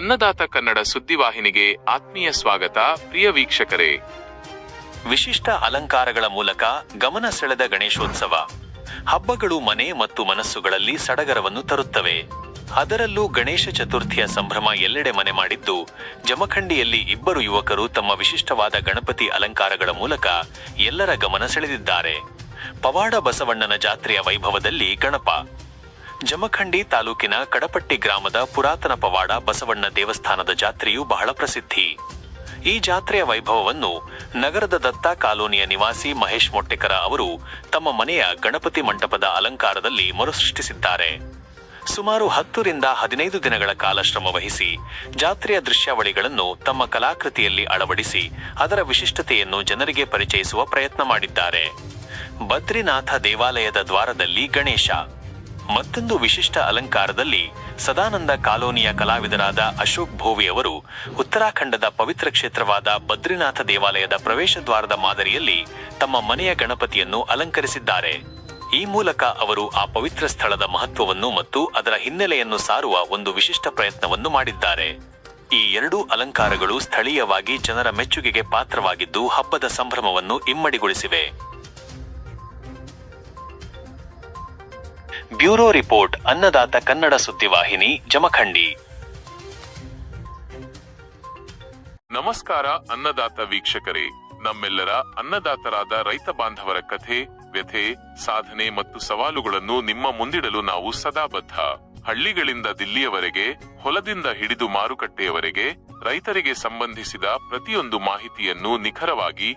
ಅನ್ನದಾತ ಕನ್ನಡ ಸುದ್ದಿವಾಹಿನಿಗೆ ಆತ್ಮೀಯ ಸ್ವಾಗತ, ಪ್ರಿಯ ವೀಕ್ಷಕರೇ. ವಿಶಿಷ್ಟ ಅಲಂಕಾರಗಳ ಮೂಲಕ ಗಮನ ಸೆಳೆದ ಗಣೇಶೋತ್ಸವ. ಹಬ್ಬಗಳು ಮನೆ ಮತ್ತು ಮನಸ್ಸುಗಳಲ್ಲಿ ಸಡಗರವನ್ನು ತರುತ್ತವೆ. ಅದರಲ್ಲೂ ಗಣೇಶ ಚತುರ್ಥಿಯ ಸಂಭ್ರಮ ಎಲ್ಲೆಡೆ ಮನೆ ಮಾಡಿದ್ದು, ಜಮಖಂಡಿಯಲ್ಲಿ ಇಬ್ಬರು ಯುವಕರು ತಮ್ಮ ವಿಶಿಷ್ಟವಾದ ಗಣಪತಿ ಅಲಂಕಾರಗಳ ಮೂಲಕ ಎಲ್ಲರ ಗಮನ ಸೆಳೆದಿದ್ದಾರೆ. ಪವಾಡ ಬಸವಣ್ಣನ ಜಾತ್ರೆಯ ವೈಭವದಲ್ಲಿ ಗಣಪ ಜಮಖಂಡಿ ತಾಲೂಕಿನ ಕಡಪಟ್ಟಿ ಗ್ರಾಮದ ಪುರಾತನ ಪವಾಡ ಬಸವಣ್ಣ ದೇವಸ್ಥಾನದ ಜಾತ್ರೆಯು ಬಹಳ ಪ್ರಸಿದ್ಧಿ. ಈ ಜಾತ್ರೆಯ ವೈಭವವನ್ನು ನಗರದ ದತ್ತ ಕಾಲೋನಿಯ ನಿವಾಸಿ ಮಹೇಶ್ ಮೊಟ್ಟೆಕರ ಅವರು ತಮ್ಮ ಮನೆಯ ಗಣಪತಿ ಮಂಟಪದ ಅಲಂಕಾರದಲ್ಲಿ ಮರುಸೃಷ್ಟಿಸಿದ್ದಾರೆ. ಸುಮಾರು ಹತ್ತರಿಂದ ಹದಿನೈದು ದಿನಗಳ ಕಾಲ ಶ್ರಮ ವಹಿಸಿ ಜಾತ್ರೆಯ ದೃಶ್ಯಾವಳಿಗಳನ್ನು ತಮ್ಮ ಕಲಾಕೃತಿಯಲ್ಲಿ ಅಳವಡಿಸಿ ಅದರ ವಿಶಿಷ್ಟತೆಯನ್ನು ಜನರಿಗೆ ಪರಿಚಯಿಸುವ ಪ್ರಯತ್ನ ಮಾಡಿದ್ದಾರೆ. ಬದ್ರಿನಾಥ ದೇವಾಲಯದ ದ್ವಾರದಲ್ಲಿ ಗಣೇಶ. ಮತ್ತೊಂದು ವಿಶಿಷ್ಟ ಅಲಂಕಾರದಲ್ಲಿ ಸದಾನಂದ ಕಾಲೋನಿಯ ಕಲಾವಿದರಾದ ಅಶೋಕ್ ಭೋವಿ ಅವರು ಉತ್ತರಾಖಂಡದ ಪವಿತ್ರ ಕ್ಷೇತ್ರವಾದ ಬದ್ರಿನಾಥ ದೇವಾಲಯದ ಪ್ರವೇಶ ದ್ವಾರದ ಮಾದರಿಯಲ್ಲಿ ತಮ್ಮ ಮನೆಯ ಗಣಪತಿಯನ್ನು ಅಲಂಕರಿಸಿದ್ದಾರೆ. ಈ ಮೂಲಕ ಅವರು ಆ ಪವಿತ್ರ ಸ್ಥಳದ ಮಹತ್ವವನ್ನು ಮತ್ತು ಅದರ ಹಿನ್ನೆಲೆಯನ್ನು ಸಾರುವ ಒಂದು ವಿಶಿಷ್ಟ ಪ್ರಯತ್ನವನ್ನು ಮಾಡಿದ್ದಾರೆ. ಈ ಎರಡೂ ಅಲಂಕಾರಗಳು ಸ್ಥಳೀಯವಾಗಿ ಜನರ ಮೆಚ್ಚುಗೆಗೆ ಪಾತ್ರವಾಗಿದ್ದು ಹಬ್ಬದ ಸಂಭ್ರಮವನ್ನು ಇಮ್ಮಡಿಗೊಳಿಸಿವೆ. ಬ್ಯೂರೋ ರಿಪೋರ್ಟ್ ಅನ್ನದಾತ ಕನ್ನಡ ಸುದ್ದಿವಾಹಿನಿ ಜಮಖಂಡಿ. ನಮಸ್ಕಾರ ಅನ್ನದಾತ ವೀಕ್ಷಕರೇ. ನಮ್ಮೆಲ್ಲರ ಅನ್ನದಾತರಾದ ರೈತ ಬಾಂಧವರ ಕಥೆ, ವ್ಯಥೆ, ಸಾಧನೆ ಮತ್ತು ಸವಾಲುಗಳನ್ನು ನಿಮ್ಮ ಮುಂದಿಡಲು ನಾವು ಸದಾ ಬದ್ಧ ಹಳ್ಳಿಗಳಿಂದ ದಿಲ್ಲಿಯವರೆಗೆ, ಹೊಲದಿಂದ ಹಿಡಿದು ಮಾರುಕಟ್ಟೆಯವರೆಗೆ ರೈತರಿಗೆ ಸಂಬಂಧಿಸಿದ ಪ್ರತಿಯೊಂದು ಮಾಹಿತಿಯನ್ನು ನಿಖರವಾಗಿ